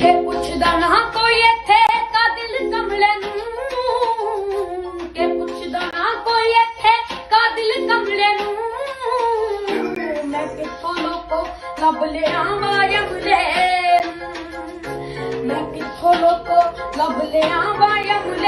ਕਿ ਪੁੱਛਦਾ ਨਾ ਕੋਈ ਇੱਥੇ ਕਾ ਦਿਲ ਕਮਲੇ ਨੂੰ? ਕਿ ਪੁੱਛਦਾ ਨਾ ਕੋਈ ਇੱਥੇ ਕਾ ਦਿਲ ਕਮਲੇ ਨੂੰ? ਮੈਂ ਕਿੱਥੋਂ ਲੋਕੋ ਲੱਭ ਲਿਆ ਵਾਯਮਲੇ ਮੈਂ ਕਿੱਥੋਂ ਲੋਕੋ ਲੱਭ ਲਿਆ ਵਾਯਮਲੇ ਕਿ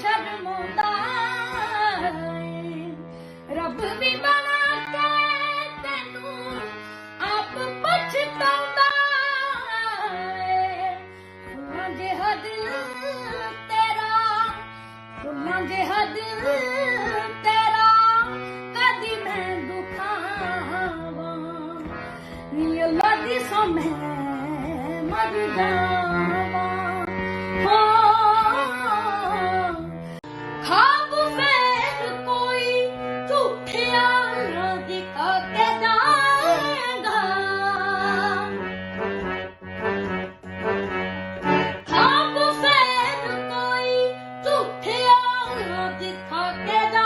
ਸ਼ਰਮਾਉਂਦਾ ਏ। ਰੱਬ ਵੀ ਬਣਾ ਕੇ ਤੈਨੂੰ ਆਪ ਪਛਤਾਉਂਦਾ ਫੁੱਲਾਂ ਜਿਹਾ ਦਿਲ ਤੇਰਾ, ਫੁੱਲਾਂ ਜਿਹਾ ਦਿਲ ਤੇਰਾ, ਕਦੀ ਮੈਂ ਦੁਖਾਵਾਂ ਨੀ ਅੱਲਾ ਦੀ ਸਮੇ ਮਰ ਜਾਵਾਂ ਝੂਠਿਆ ਨਾ ਦਿਖਾ ਕੇ